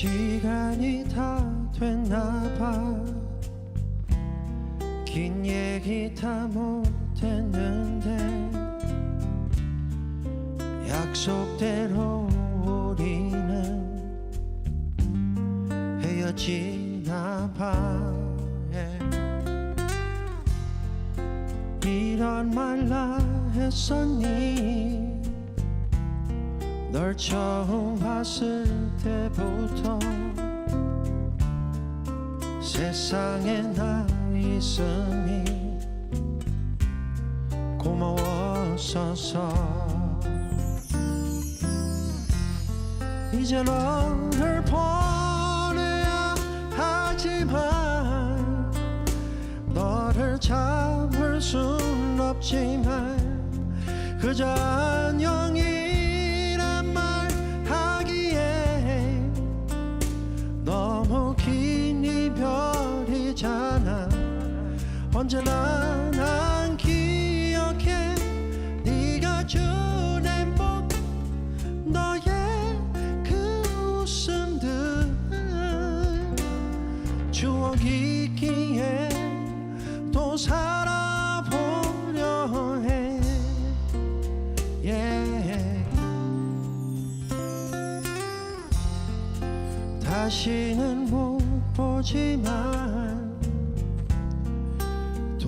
시간이 다 됐나 봐긴 얘기 다 못했는데 약속대로 우리는 헤어지나 봐. yeah. 이런 말라 했었니 널 처음 봤을 때부터 세상에 나 있음이 고마웠어서. 이제 너를 보내야 하지만 너를 잡을 순 없지만 그저 언제나 난 기억해. 네가 준 행복 너의 그 웃음들. 추억이기에 또 살아보려 해. yeah. 다시는 못 보지만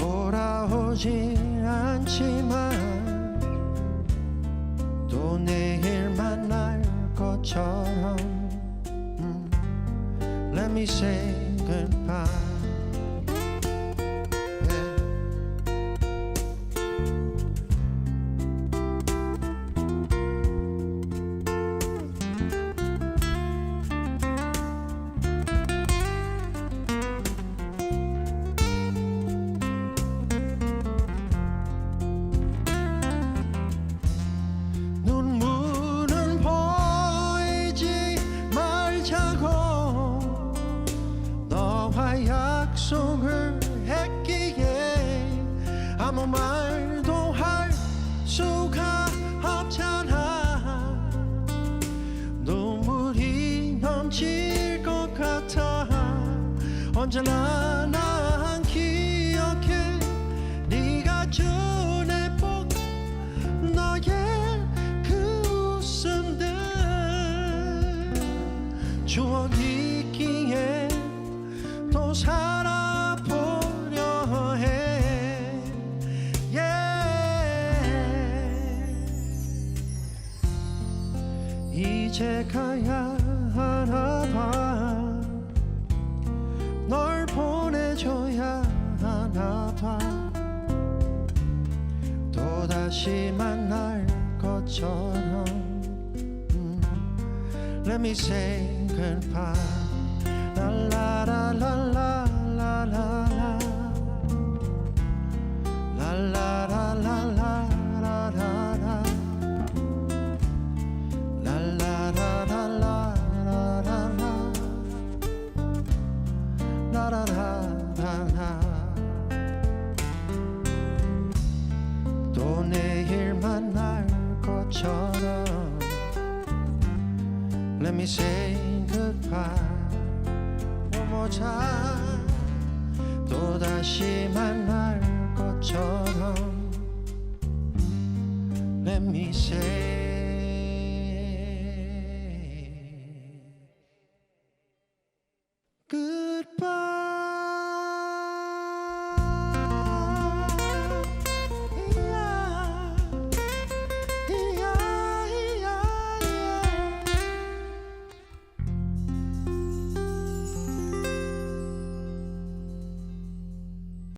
돌아오지 않지만 또 내일 만날 것처럼. 음, Let me say goodbye 약속을 했기에 아무 말도 할 수가 없잖아. 눈물이 넘칠 것 같아. 언제나 난 기억해. 네가 준 행복 너의 그 웃음들. 추억이 이제 가야 하나 봐 널 보내줘야 하나 봐. 또다시 만날 것처럼. 음, Let me say goodbye me say goodbye one more time 또 다시 만날 것처럼 Let me say